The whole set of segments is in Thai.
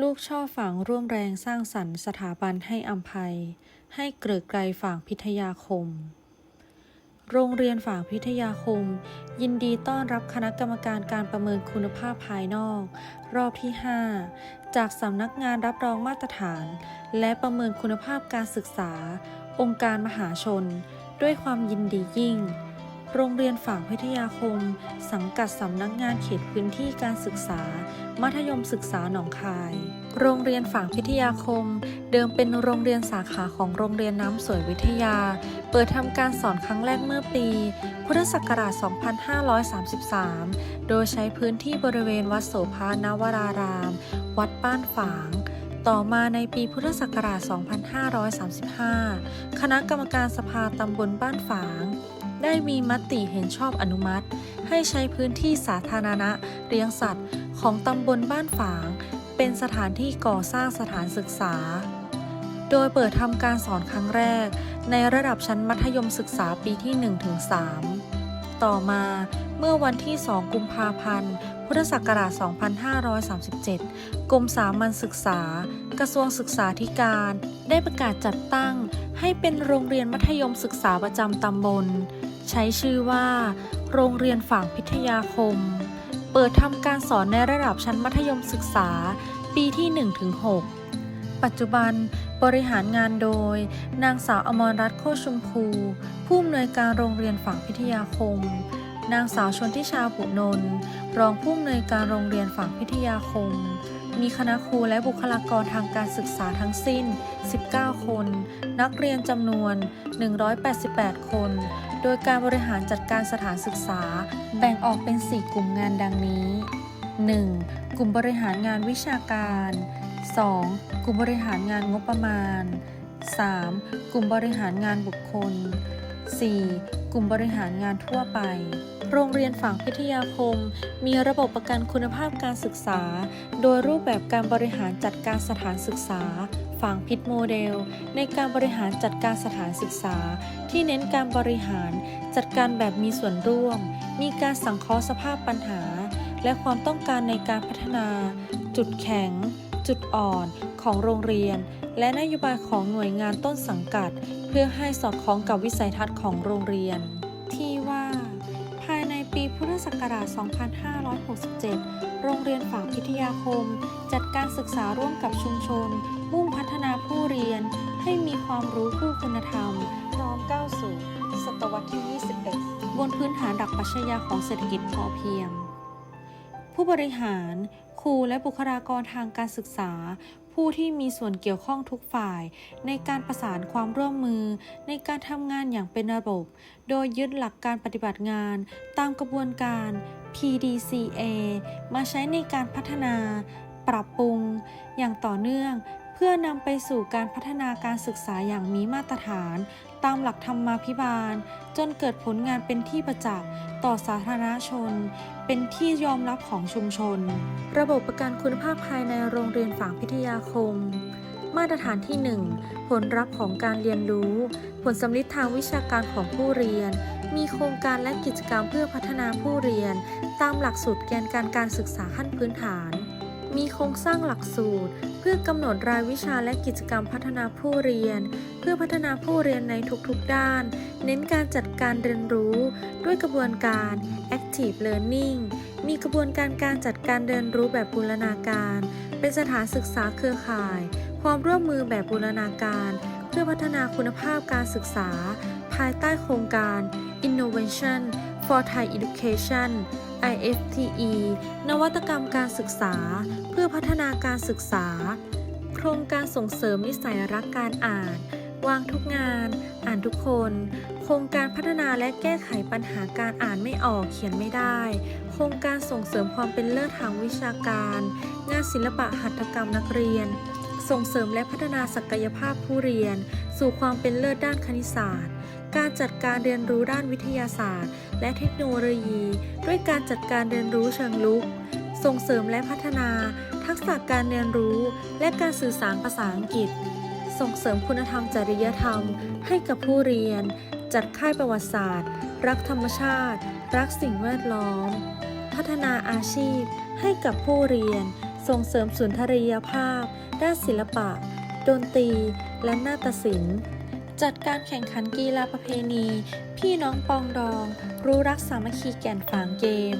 ลูกช่อฝางร่วมแรงสร้างสรรค์สถาบันให้อัมภัย ให้เกริกไกรฝางพิทยาคม โรงเรียนฝางพิทยาคม ยินดีต้อนรับคณะกรรมการการประเมินคุณภาพภายนอก รอบที่ 5 จากสำนักงานรับรองมาตรฐาน และประเมินคุณภาพการศึกษา องค์การมหาชน ด้วยความยินดียิ่ง โรงเรียนฝางพิทยาคม สังกัดสำนักงานเขตพื้นที่การศึกษา มัธยมศึกษาหนองคาย โรงเรียนฝางพิทยาคม เดิมเป็นโรงเรียนสาขาของโรงเรียนน้ำสวยวิทยา เปิดทำการสอนครั้งแรกเมื่อปี พุทธศักราช 2533 โดยใช้พื้นที่บริเวณวัดโสภานวราราม วัดบ้านฝางต่อมาในปีพุทธศักราช 2535 คณะกรรมการสภาตำบลบ้านฝาง ได้มีมติเห็นชอบอนุมัติ ให้ใช้พื้นที่สาธารณะเลี้ยงสัตว์ ของตำบลบ้านฝาง เป็นสถานที่ก่อสร้างสถานศึกษา โดยเปิดทำการสอนครั้งแรก ในระดับชั้นมัธยมศึกษาปีที่ 1-3 ต่อมาเมื่อวันที่ 2 กุมภาพันธ์ พุทธศักราช 2537 กรมสามัญศึกษา กระทรวงศึกษาธิการ ได้ประกาศจัดตั้งให้เป็นโรงเรียนมัธยมศึกษาประจำตำบล ใช้ชื่อว่า โรงเรียนฝางพิทยาคม เปิดทำการสอนในระดับชั้นมัธยมศึกษา ปีที่ 1-6 ปัจจุบันบริหารงานโดย นางสาวอมรรัตน์โคชุมพู ผู้อำนวยการโรงเรียนฝางพิทยาคม นางสาวชนทิชาบุนนท์รองผู้อำนวยการโรงเรียนฝางพิทยาคมมีคณะครูและบุคลากรทางการศึกษาทั้งสิ้น 19 คน นักเรียนจำนวน 188 คน โดยการบริหารจัดการสถานศึกษา แบ่งออกเป็น 4 กลุ่มงานดังนี้ 1. กลุ่มบริหารงานวิชาการ 2. กลุ่มบริหารงานงบประมาณ 3. กลุ่มบริหารงานบุคคล 4. กลุ่มบริหารงานทั่วไป โรงเรียนฝางพิทยาคม มีระบบประกันคุณภาพการศึกษา โดยรูปแบบการบริหารจัดการสถานศึกษา ฝางพิษโมเดล ในการบริหารจัดการสถานศึกษา ที่เน้นการบริหารจัดการแบบมีส่วนร่วม มีการสังเคราะห์สภาพปัญหา และความต้องการในการพัฒนา จุดแข็ง จุดอ่อนของโรงเรียน และนโยบายของหน่วยงานต้นสังกัด เพื่อให้สอดคล้องกับวิสัยทัศน์ของโรงเรียน ที่ว่า ภายในปีพุทธศักราช 2567 โรงเรียนฝางพิทยาคม จัดการศึกษาร่วมกับชุมชน มุ่งพัฒนาผู้เรียนให้มีความรู้คู่คุณธรรมพร้อมก้าวสู่ศตวรรษที่ 21 บนพื้นฐานหลักปรัชญาของเศรษฐกิจพอเพียง ผู้บริหาร ครูและบุคลากรทางการศึกษา ผู้ที่มีส่วนเกี่ยวข้องทุกฝ่าย ในการประสานความร่วมมือ ในการทำงานอย่างเป็นระบบ โดยยึดหลักการปฏิบัติงาน ตามกระบวนการ PDCA มาใช้ในการพัฒนา ปรับปรุง อย่างต่อเนื่อง พื่อนำไปสู่การพัฒนาการศึกษาอย่างมีมาตรฐาน ตามหลักธรรมาภิบาล จนเกิดผลงานเป็นที่ประจักษ์ต่อสาธารณชน เป็นที่ยอมรับของชุมชน ระบบประกันคุณภาพภายในโรงเรียนฝางพิทยาคม มาตรฐานที่ 1 ผลลัพธ์ของการเรียนรู้ ผลสำลิดทางวิชาการของผู้เรียน มีโครงการและกิจกรรมเพื่อพัฒนาผู้เรียน ตามหลักสูตรแกนการการศึกษาขั้นพื้นฐาน มีโครงสร้างหลักสูตร เพื่อกำหนดรายวิชาและกิจกรรมพัฒนาผู้เรียน เพื่อพัฒนาผู้เรียนในทุกๆด้าน เน้นการจัดการเรียนรู้ ด้วยกระบวนการ active learning มีกระบวนการการจัดการเรียนรู้แบบบูรณาการ เป็นสถานศึกษาเครือข่าย ความร่วมมือแบบบูรณาการ เพื่อพัฒนาคุณภาพการศึกษา ภายใต้โครงการ Innovation for Thai Education IFTE นวัตกรรมการศึกษา พื่อพัฒนาการศึกษา โครงการส่งเสริมนิสัยรักการอ่าน วางทุกงาน อ่านทุกคน โครงการพัฒนาและแก้ไขปัญหาการอ่านไม่ออกเขียนไม่ได้ โครงการส่งเสริมความเป็นเลิศทางวิชาการ งานศิลปะหัตถกรรมนักเรียน ส่งเสริมและพัฒนาศักยภาพผู้เรียน สู่ความเป็นเลิศด้านคณิตศาสตร์การจัดการเรียนรู้ด้านวิทยาศาสตร์ และเทคโนโลยี ด้วยการจัดการเรียนรู้เชิงลุก ส่งเสริมและพัฒนา ทักษะการเรียนรู้ และการสื่อสารภาษาอังกฤษ ส่งเสริมคุณธรรมจริยธรรม ให้กับผู้เรียน จัดค่ายประวัติศาสตร์ รักธรรมชาติ รักสิ่งแวดล้อม พัฒนาอาชีพ ให้กับผู้เรียน ส่งเสริมสุนทรียภาพ ด้านศิลปะ ดนตรี และนาฏศิลป์จัดการแข่งขันกีฬาประเพณี พี่น้องปองดอง รู้รักสามัคคีแก่นฝางเกม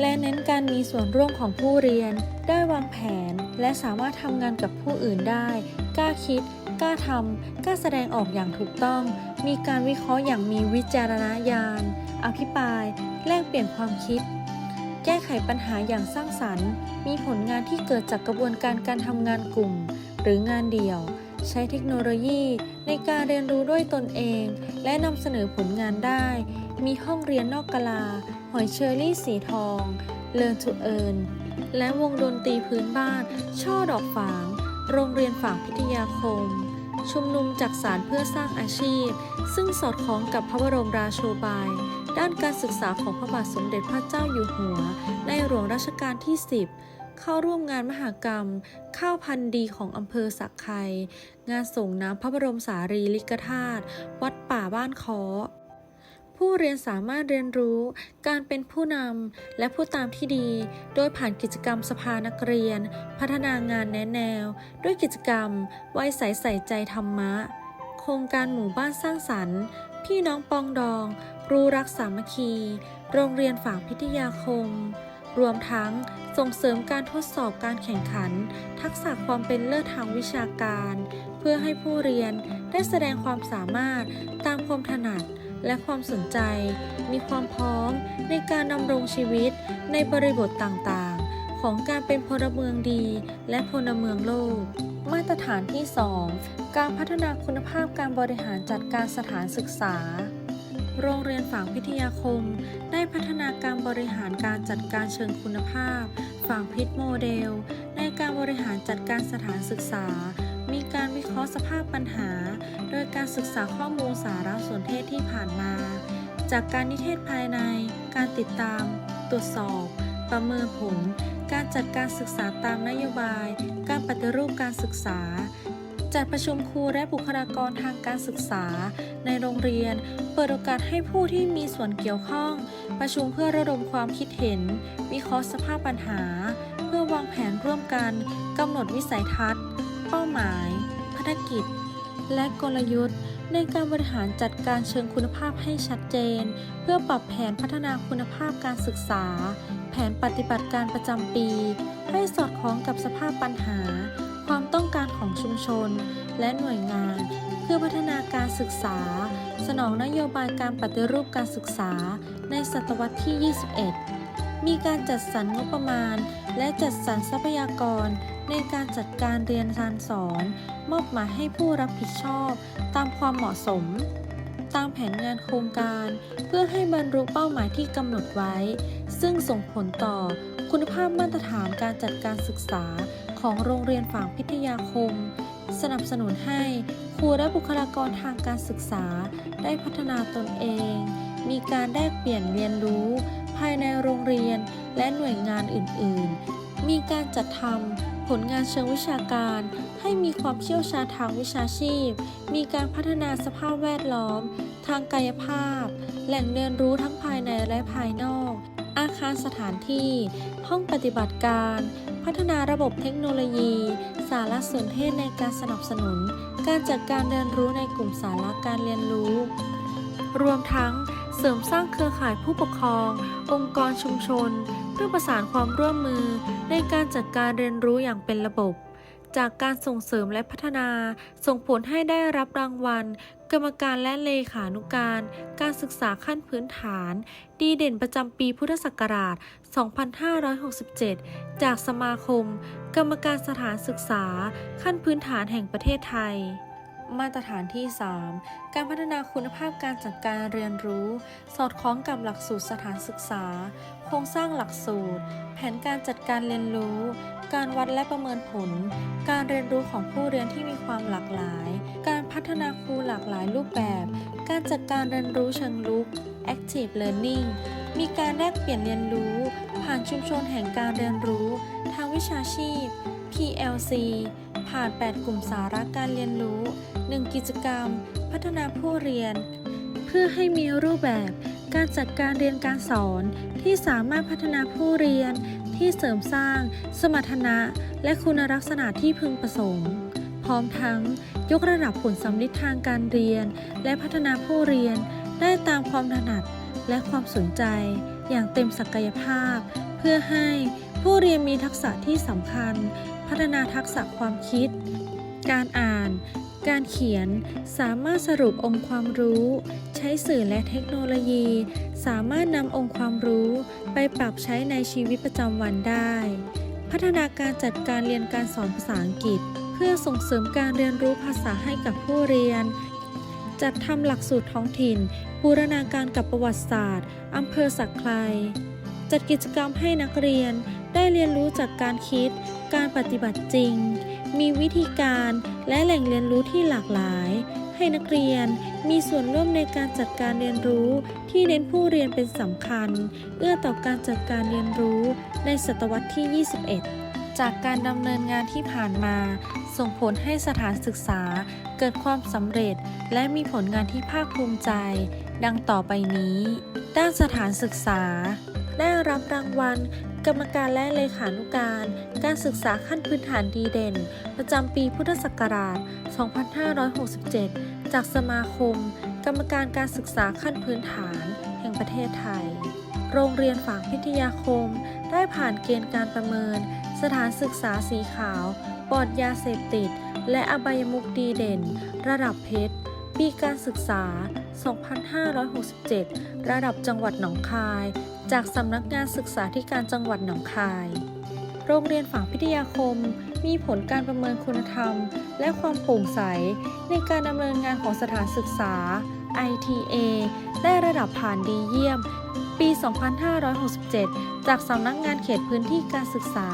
และเน้นการมีส่วนร่วมของผู้เรียน ได้วางแผน และสามารถทำงานกับผู้อื่นได้ กล้าคิด กล้าทำ กล้าแสดงออกอย่างถูกต้อง มีการวิเคราะห์อย่างมีวิจารณญาณ อภิปราย แลกเปลี่ยนความคิด แก้ไขปัญหาอย่างสร้างสรรค์ มีผลงานที่เกิดจากกระบวนการการทำงานกลุ่ม หรืองานเดี่ยว ใช้เทคโนโลยีในการเรียนรู้ด้วยตนเอง และนำเสนอผลงานได้ มีห้องเรียนนอกกลา หอยเชอรี่สีทอง Learn to Earn และวงดนตรีพื้นบ้าน ช่อดอกฝาง โรงเรียนฝางพิทยาคม ชุมนุมจักสารเพื่อสร้างอาชีพ ซึ่งสอดคล้องกับพระบรมราโชบาย ด้านการศึกษาของพระบาทสมเด็จพระเจ้าอยู่หัว ในหลวงรัชกาลที่ 10 เข้าร่วมงานมหกรรม ข้าวพันธุ์ดีของอำเภอสักไคงานส่งน้ำพระบรมสารีริกธาตุวัดป่าบ้านคอผู้เรียนสามารถเรียนรู้การเป็นผู้นำและผู้ตามที่ดี โดยผ่านกิจกรรมสภานักเรียน พัฒนางานแนะแนว ด้วยกิจกรรมไว้ใสใส่ใจธรรมะ โครงการหมู่บ้านสร้างสรรค์ พี่น้องปองดอง รู้รักสามัคคี โรงเรียนฝางพิทยาคม รวมทั้ง ส่งเสริมการทดสอบการแข่งขัน ทักษะความเป็นเลิศทางวิชาการ เพื่อให้ผู้เรียนได้แสดงความสามารถตามความถนัดและความสนใจ มีความพร้อมในการดำรงชีวิตในบริบทต่างๆ ของการเป็นพลเมืองดี และพลเมืองโลก มาตรฐานที่ 2 การพัฒนาคุณภาพการบริหารจัดการสถานศึกษา โรงเรียนฝางพิทยาคม ได้พัฒนาการบริหารการจัดการเชิงคุณภาพ ฝางพิษโมเดล ในการบริหารจัดการสถานศึกษา มีการวิเคราะห์สภาพปัญหา โดยการศึกษาข้อมูลสารสนเทศที่ผ่านมา จากการนิเทศภายใน การติดตาม ตรวจสอบ ประเมินผล การจัดการศึกษาตามนโยบาย การปฏิรูปการศึกษา จัดประชุมครูและบุคลากรทางการศึกษา ในโรงเรียน เปิดโอกาสให้ผู้ที่มีส่วนเกี่ยวข้อง ประชุมเพื่อระดมความคิดเห็น วิเคราะห์สภาพปัญหา เพื่อวางแผนร่วมกันกำหนดวิสัยทัศน์ เป้าหมาย ภารกิจ และกลยุทธ์ในการบริหารจัดการเชิงคุณภาพให้ชัดเจน เพื่อปรับแผนพัฒนาคุณภาพการศึกษา แผนปฏิบัติการประจำปี ให้สอดคล้องกับสภาพปัญหา ชน และหน่วยงาน เพื่อพัฒนาการศึกษา สนองนโยบายการปฏิรูปการศึกษา ในศตวรรษที่ 21 มีการจัดสรรงบประมาณ และจัดสรรทรัพยากร ในการจัดการเรียนการสอน มอบหมายให้ผู้รับผิดชอบ ตามความเหมาะสม ตามแผนงานโครงการ เพื่อให้บรรลุเป้าหมายที่กำหนดไว้ ซึ่งส่งผลต่อคุณภาพมาตรฐานการจัดการศึกษาของโรงเรียนฝางพิทยาคม สนับสนุนให้ครูและบุคลากรทางการศึกษาได้พัฒนาตนเอง มีการแลกเปลี่ยนเรียนรู้ ภายในโรงเรียนและหน่วยงานอื่น ๆ มีการจัดทำผลงานเชิงวิชาการ ให้มีความเชี่ยวชาญทางวิชาชีพ มีการพัฒนาสภาพแวดล้อม ทางกายภาพ แหล่งเรียนรู้ทั้งภายในและภายนอก อาคารสถานที่ ห้องปฏิบัติการ พัฒนาระบบเทคโนโลยี สารสนเทศในการสนับสนุน การจัดการเรียนรู้ในกลุ่มสาระการเรียนรู้ รวมทั้งเสริมสร้างเครือข่ายผู้ปกครอง องค์กรชุมชน เพื่อประสานความร่วมมือในการจัดการเรียนรู้อย่างเป็นระบบ จากการส่งเสริมและพัฒนา ส่งผลให้ได้รับรางวัล รรมการและเลขานุการ การศึกษาขั้นพื้นฐาน ดีเด่นประจำปีพุทธศักราช 2567 จากสมาคม กรรมการสถานศึกษา ขั้นพื้นฐานแห่งประเทศไทย มาตรฐานที่ 3 การพัฒนาคุณภาพการจัดการเรียนรู้ สอดคล้องกับหลักสูตรสถานศึกษา โครงสร้างหลักสูตร แผนการจัดการเรียนรู้ การวัดและประเมินผล การเรียนรู้ของผู้เรียนที่มีความหลากหลาย การพัฒนาครูหลากหลายรูปแบบ การจัดการเรียนรู้เชิงลุก active learning มีการแลกเปลี่ยนเรียนรู้ ผ่านชุมชนแห่งการเรียนรู้ ทางวิชาชีพ PLC ผ่าน 8 กลุ่มสาระการเรียนรู้ 1 กิจกรรม พัฒนาผู้เรียน เพื่อให้มีรูปแบบ การจัดการเรียนการสอนที่สามารถพัฒนาผู้เรียนที่เสริมสร้าง สมรรถนะ และคุณลักษณะที่พึงประสงค์ พร้อมทั้งยกระดับผลสำลิดทางการเรียน และพัฒนาผู้เรียนได้ตามความถนัดและความสนใจ อย่างเต็มศักยภาพ เพื่อให้ผู้เรียนมีทักษะที่สำคัญ พัฒนาทักษะความคิด การอ่าน การเขียน สามารถสรุปองค์ความรู้ ใช้สื่อและเทคโนโลยี สามารถนำองค์ความรู้ไปปรับใช้ในชีวิตประจำวันได้ พัฒนาการจัดการเรียนการสอนภาษาอังกฤษ เพื่อส่งเสริมการเรียนรู้ภาษาให้กับผู้เรียน จัดทำหลักสูตรท้องถิ่น บูรณาการกับประวัติศาสตร์อำเภอสักไคร จัดกิจกรรมให้นักเรียนได้เรียนรู้จากการคิด การปฏิบัติจริง มีวิธีการและแหล่งเรียนรู้ที่หลากหลาย ให้นักเรียนมีส่วนร่วมในการจัดการเรียนรู้ที่เน้นผู้เรียนเป็นสำคัญ เอื้อต่อการจัดการเรียนรู้ในศตวรรษที่ 21จากการดำเนินงานที่ผ่านมา ส่งผลให้สถานศึกษาเกิดความสำเร็จ และมีผลงานที่ภาคภูมิใจ ดังต่อไปนี้ ด้านสถานศึกษา ได้รับรางวัล กรรมการและเลขานุการ การศึกษาขั้นพื้นฐานดีเด่น ประจำปีพุทธศักราช 2567 จากสมาคม กรรมการการศึกษาขั้นพื้นฐาน แห่งประเทศไทย โรงเรียนฝางพิทยาคม ได้ผ่านเกณฑ์การประเมิน สถานศึกษาสีขาวปลอดยาเสพติด และอบายมุกดีเด่น ระดับเพชรปีการศึกษา 2567 ระดับจังหวัดหนองคาย จากสำนักงานศึกษาธิการจังหวัดหนองคาย โรงเรียนฝางพิทยาคม มีผลการประเมินคุณธรรม และความโปร่งใส ในการดำเนินงานของสถานศึกษา ITA ได้ระดับผ่านดีเยี่ยม ปี 2567 จากสำนักงานเขตพื้นที่การศึกษา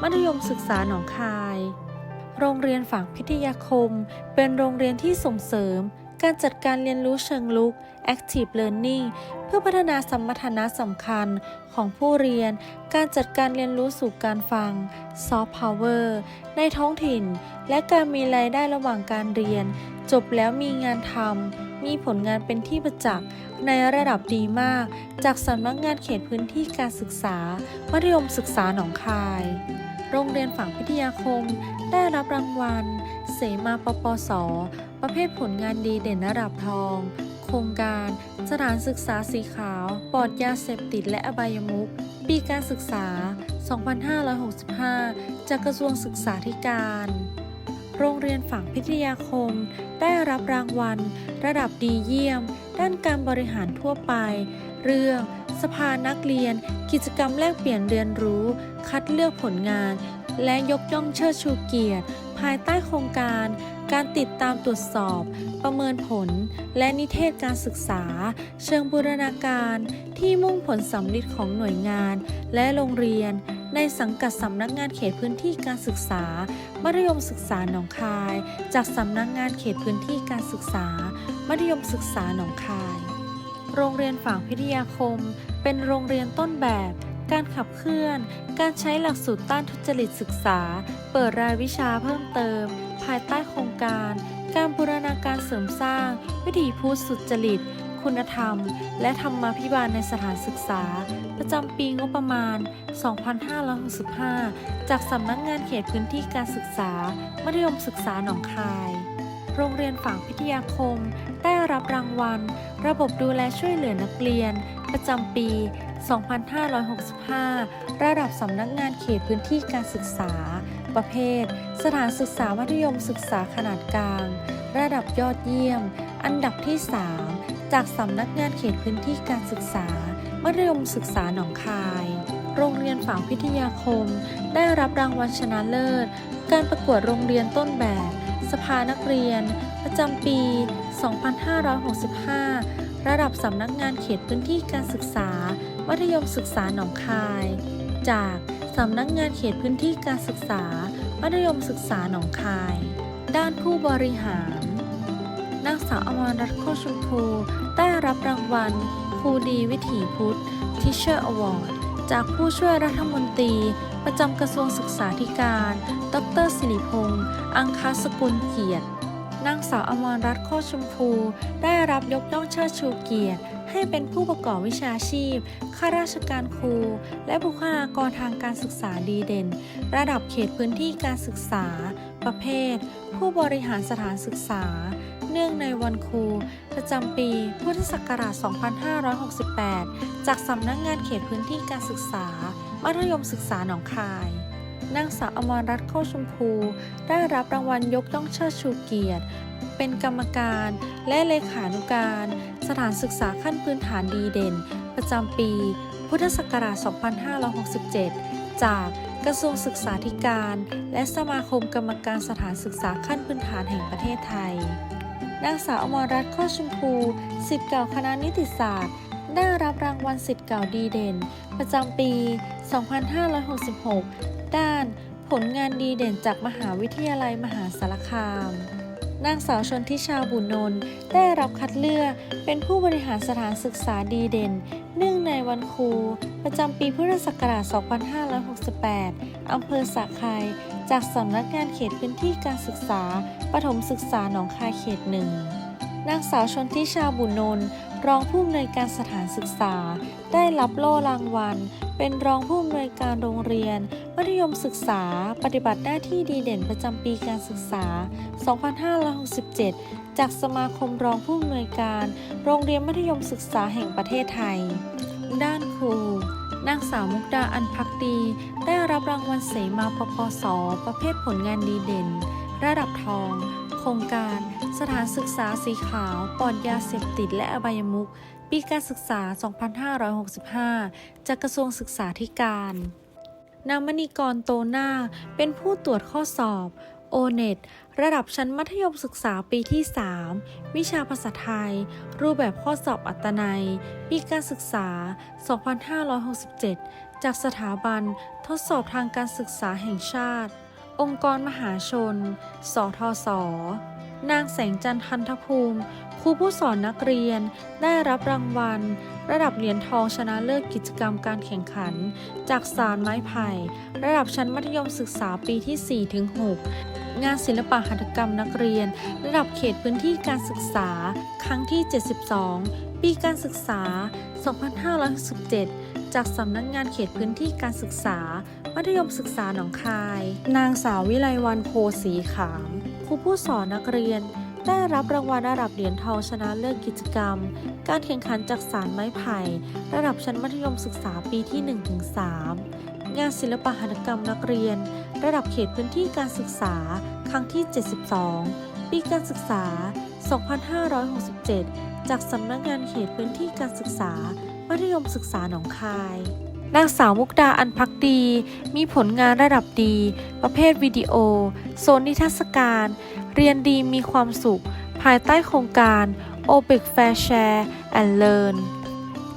มัธยมศึกษาหนองคาย โรงเรียนฝางพิทยาคม เป็นโรงเรียนที่ส่งเสริม การจัดการเรียนรู้เชิงลุก Active Learning เพื่อพัฒนาสมรรถนะสำคัญของผู้เรียน การจัดการเรียนรู้สู่การฟัง Soft Power ในท้องถิ่น และการมีรายได้ระหว่างการเรียน จบแล้วมีงานทำมีผลงานเป็นที่ประจักษ์ในระดับดีมาก จากสำนักงานเขตพื้นที่การศึกษา มัธยมศึกษาหนองคาย โรงเรียนฝั่งพิทยาคม ได้รับรางวัล เสมาปปส ประเภทผลงานดีเด่นระดับทอง โครงการ สถานศึกษาสีขาว ปลอดยาเสพติดและอบายมุขปีการศึกษา 2565 จากกระทรวงศึกษาธิการ โรงเรียนฝั่งพิทยาคม ได้รับรางวัล ระดับดีเยี่ยม ด้านการบริหารทั่วไป เรื่อง สภานักเรียน กิจกรรมแลกเปลี่ยนเรียนรู้ คัดเลือกผลงาน และยกย่องเชิดชูเกียรติ ภายใต้โครงการ การติดตามตรวจสอบ ประเมินผล และนิเทศการศึกษา เชิงบูรณาการ ที่มุ่งผลสำลิดของหน่วยงาน และโรงเรียน ในสังกัดสำนักงานเขตพื้นที่การศึกษา มัธยมศึกษาหนองคาย จากสำนักงานเขตพื้นที่การศึกษา มัธยมศึกษาหนองคาย โรงเรียนฝางพิทยาคม เป็นโรงเรียนต้นแบบ การขับเคลื่อน การใช้หลักสูตรต้านทุจริตศึกษา เปิดรายวิชาเพิ่มเติม ภายใต้โครงการ การบูรณาการเสริมสร้าง วิถีพุทธสุจริต คุณธรรม และธรรมาภิบาลในสถานศึกษา ประจำปีงบประมาณ 2565 จากสำนักงานเขตพื้นที่การศึกษา มัธยมศึกษาหนองคาย โรงเรียนฝางพิทยาคม ได้รับรางวัล ระบบดูแลช่วยเหลือนักเรียน ประจำปี 2565 ระดับสำนักงานเขตพื้นที่การศึกษา ประเภท สถานศึกษามัธยมศึกษาขนาดกลาง ระดับยอดเยี่ยม อันดับที่ 3 จากสำนักงานเขตพื้นที่การศึกษา มัธยมศึกษาหนองคาย โรงเรียนฝางพิทยาคม ได้รับรางวัลชนะเลิศ การประกวดโรงเรียนต้นแบบ สภานักเรียน ประจำปี 2565 ระดับสำนักงานเขตพื้นที่การศึกษา มัธยมศึกษาหนองคาย จากสำนักงานเขตพื้นที่การศึกษา มัธยมศึกษาหนองคาย ด้านผู้บริหารนางสาวอมรรัตน์โคชมพูได้รับรางวัลครูดีวิถีพุทธ Teacher Award จากผู้ช่วยรัฐมนตรี ประจำกระทรวงศึกษาธิการ ดรสิริพงษ์ อังคาสกุลเกียรติ นางสาวอมรรัตน์โคชมพู ได้รับยกย่องเชิดชูเกียรติ ให้เป็นผู้ประกอบวิชาชีพ ข้าราชการครู และบุคลากรทางการศึกษาดีเด่น ระดับเขตพื้นที่การศึกษา ประเภท ผู้บริหารสถานศึกษา เนื่องในวันครู ประจำปีพุทธศักราช 2568 จากสำนักงานเขตพื้นที่การศึกษา มัธยมศึกษาหนองคาย นางสาวอมรรัตน์โคชมพู ได้รับรางวัลยกย่องเชิดชูเกียรติ เป็นกรรมการและเลขานุการ สถานศึกษาขั้นพื้นฐานดีเด่น ประจำปี พุทธศักราช 2567 จากกระทรวงศึกษาธิการ และสมาคมกรรมการสถานศึกษาขั้นพื้นฐานแห่งประเทศไทยนางสาวอมรรัตน์โคชมพูสิทธิ์เก่าคณะนิติศาสตร์ ได้รับรางวัลสิทธิ์เก่าดีเด่น ประจำปี 2566 ด้านผลงานดีเด่นจากมหาวิทยาลัยมหาสารคาม นางสาวชนทิชาบุญนนท์ได้รับคัดเลือกเป็นผู้บริหารสถานศึกษาดีเด่น เนื่องในวันครู ประจำปีพุทธศักราช 2568 อำเภอสะไครจากสำนักงานเขตพื้นที่การศึกษา ประถมศึกษาหนองคายเขตหนึ่งนางสาวชนทิชาบุญนนท์ รองผู้อำนวยการสถานศึกษา ได้รับโล่รางวัล เป็นรองผู้อำนวยการโรงเรียน มัธยมศึกษา ปฏิบัติหน้าที่ดีเด่นประจำปีการศึกษา 2567 จากสมาคมรองผู้อำนวยการ โรงเรียนมัธยมศึกษาแห่งประเทศไทย ด้านครูนางสาวมุกดาอันพักดี ได้รับรางวัลเสมาปปส ประเภทผลงานดีเด่น ระดับทอง ครงการ สถานศึกษาสีขาวปลอดยาเสพติดและอบายมุขปีการศึกษา 2565 จากกระทรวงศึกษาธิการนางมณีกรโตนาเป็นผู้ตรวจข้อสอบโอเน็ตระดับชั้นมัธยมศึกษาปีที่ 3 วิชาภาษาไทย รูปแบบข้อสอบอัตนัย ปีการศึกษา 2567 จากสถาบันทดสอบทางการศึกษาแห่งชาติ องค์กรมหาชน สทศนางแสงจันทันทภูมิ ครูผู้สอนนักเรียน ได้รับรางวัล ระดับเหรียญทองชนะเลิศกิจกรรมการแข่งขัน จากสารไม้ไผ่ ระดับชั้นมัธยมศึกษาปีที่ 4-6 งานศิลปะหัตถกรรมนักเรียน ระดับเขตพื้นที่การศึกษา ครั้งที่ 72 ปีการศึกษา 2567จากสำนักงานเขตพื้นที่การศึกษา มัธยมศึกษาหนองคาย นางสาววิไลวันโพสีขาม ครูผู้สอนนักเรียน ได้รับรางวัลระดับเหรียญทองชนะเลิศกิจกรรม การแข่งขันจากสารไม้ไผ่ ระดับชั้นมัธยมศึกษาปีที่ 1-3 งานศิลปะหัตถกรรมนักเรียน ระดับเขตพื้นที่การศึกษา ครั้งที่ 72 ปีการศึกษา 2567 จากสำนักงานเขตพื้นที่การศึกษา มัธยมศึกษาหนองคาย นางสาวมุกดาอันพักดี มีผลงานระดับดี ประเภทวิดีโอ โซนนิทรรศการ เรียนดีมีความสุข ภายใต้โครงการ o p e c Fair Share and Learn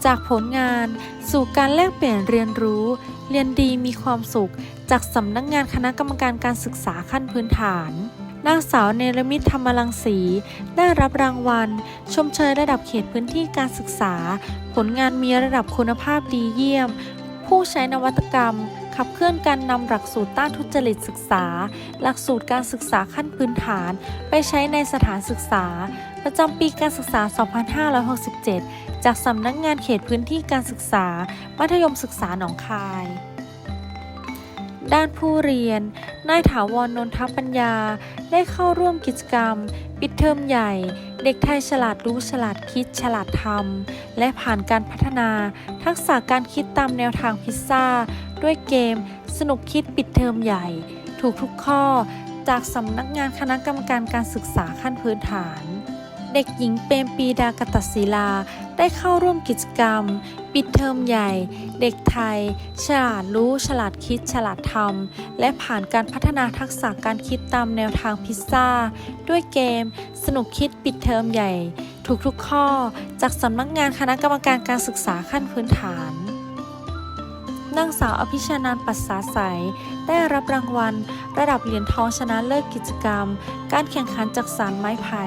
จากผลงานสู่การแลกเปลี่ยนเรียนรู้ เรียนดีมีความสุข จากสำนักงานคณะกรรมการการศึกษาขั้นพื้นฐานนางสาวเนรมิตธรรมรังสี ได้รับรางวัล ชมเชยระดับเขตพื้นที่การศึกษา ผลงานมีระดับคุณภาพดีเยี่ยม ผู้ใช้นวัตกรรม ขับเคลื่อนการนำหลักสูตรต้านทุจริตศึกษา หลักสูตรการศึกษาขั้นพื้นฐาน ไปใช้ในสถานศึกษา ประจำปีการศึกษา 2567 จากสำนักงานเขตพื้นที่การศึกษา มัธยมศึกษาหนองคาย ด้านผู้เรียน นายถาวรนนทปัญญา ได้เข้าร่วมกิจกรรม ปิดเทอมใหญ่ เด็กไทยฉลาดรู้ฉลาดคิดฉลาดทำ และผ่านการพัฒนา ทักษะการคิดตามแนวทางพิซซ่า ด้วยเกม สนุกคิดปิดเทอมใหญ่ ถูกทุกข้อ จากสำนักงานคณะกรรมการการศึกษาขั้นพื้นฐาน เด็กหญิงเปรมปีดากตศิลา ได้เข้าร่วมกิจกรรม ปิดเทอมใหญ่ เด็กไทย ฉลาดรู้ ฉลาดคิด ฉลาดทำ และผ่านการพัฒนาทักษะการคิดตามแนวทางพิซซ่า ด้วยเกม สนุกคิดปิดเทอมใหญ่ถูกทุกข้อ จากสำนักงานคณะกรรมการการศึกษาขั้นพื้นฐาน นางสาวอภิชานันปัสสาใสได้รับรางวัล ระดับเหรียญทองชนะเลิศกิจกรรม การแข่งขันจากสารไม้ไผ่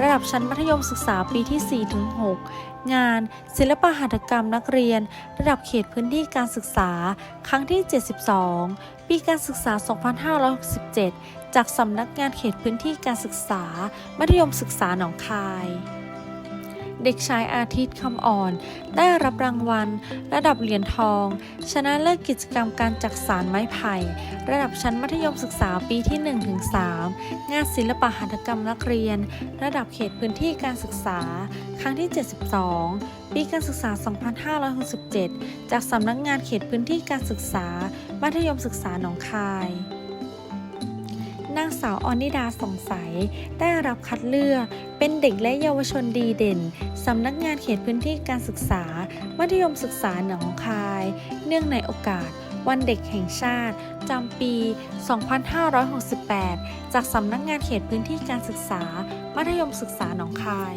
ระดับชั้นมัธยมศึกษาปีที่ 4-6 งาน ศิลปหัตถกรรมนักเรียน ระดับเขตพื้นที่การศึกษา ครั้งที่ 72 ปีการศึกษา 2567 จากสำนักงานเขตพื้นที่การศึกษา มัธยมศึกษาหนองคาย เด็กชายอาทิตย์คำอ่อน ได้รับรางวัล ระดับเหรียญทอง ชนะเลิศกิจกรรมการจักสารไม้ไผ่ ระดับชั้นมัธยมศึกษาปีที่ 1-3 งานศิลปะหัตถกรรมนักเรียน ระดับเขตพื้นที่การศึกษา ครั้งที่ 72 ปีการศึกษา 2567 จากสำนักงานเขตพื้นที่การศึกษา มัธยมศึกษาหนองคาย นางสาวอนิดาสงสัย ได้รับคัดเลือกเป็นเด็กและเยาวชนดีเด่น สำนักงานเขตพื้นที่การศึกษา มัธยมศึกษาหนองคาย เนื่องในโอกาส วันเด็กแห่งชาติจำปี 2568 จากสำนักงานเขตพื้นที่การศึกษา มัธยมศึกษาหนองคาย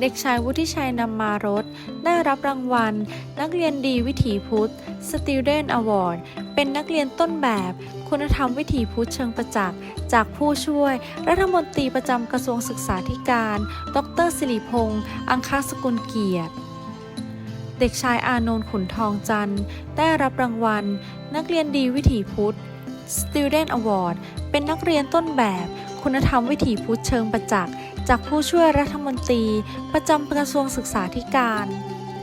เด็กชายวุฒิชัยนำมารถ ได้รับรางวัล นักเรียนดีวิถีพุทธ Student Award เป็นนักเรียนต้นแบบ คุณธรรมวิถีพุทธเชิงประจักษ์ จากผู้ช่วย รัฐมนตรีประจำกระทรวงศึกษาธิการ ดรสิริพงษ์อังคสกุลเกียรติ เด็กชายอานนท์ขุนทองจันทร์ ได้รับรางวัล นักเรียนดีวิถีพุทธ Student Award เป็นนักเรียนต้นแบบ คุณธรรมวิถีพุทธเชิงประจักษ์ จากผู้ช่วยรัฐมนตรี ประจำกระทรวงศึกษาธิการ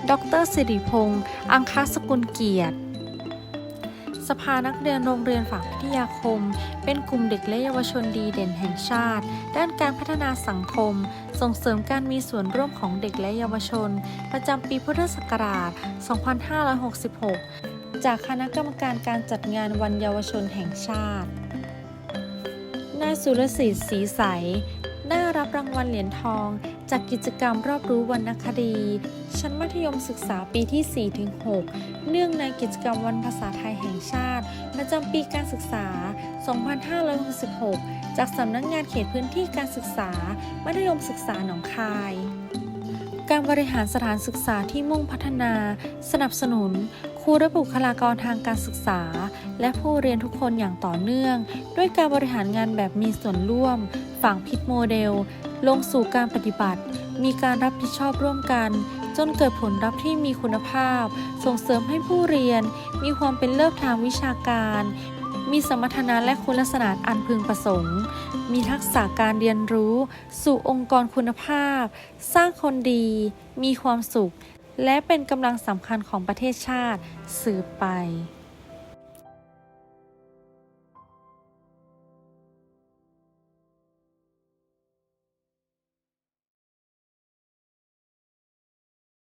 ดรสิริพงษ์อังคสกุลเกียรติ สภานักเรียนโรงเรียนฝางพิทยาคม เป็นกลุ่มเด็กและเยาวชนดีเด่นแห่งชาติ ด้านการพัฒนาสังคม ส่งเสริมการมีส่วนร่วมของเด็กและเยาวชน ประจำปีพุทธศักราช 2566 จากคณะกรรมการการจัดงานวันเยาวชนแห่งชาตินายสุรศิษฐ์ศรีใส ได้รับรางวัลเหรียญทอง จากกิจกรรมรอบรู้วรรณคดี ชั้นมัธยมศึกษาปีที่ 4-6 เนื่องในกิจกรรมวันภาษาไทยแห่งชาติ ประจำปีการศึกษา 2566 จากสำนักงานเขตพื้นที่การศึกษา มัธยมศึกษาหนองคายการบริหารสถานศึกษาที่มุ่งพัฒนา สนับสนุน ครูและบุคลากรทางการศึกษา และผู้เรียนทุกคนอย่างต่อเนื่อง ด้วยการบริหารงานแบบมีส่วนร่วม ฝังพิษโมเดล ลงสู่การปฏิบัติ มีการรับผิดชอบร่วมกัน จนเกิดผลลัพธ์ที่มีคุณภาพ ส่งเสริมให้ผู้เรียน มีความเป็นเลิศทางวิชาการ มีสมรรถนะและคุณลักษณะอันพึงประสงค์ มีทักษะการเรียนรู้ สู่องค์กรคุณภาพ สร้างคนดี มีความสุข และเป็นกำลังสำคัญของประเทศชาติสืบไป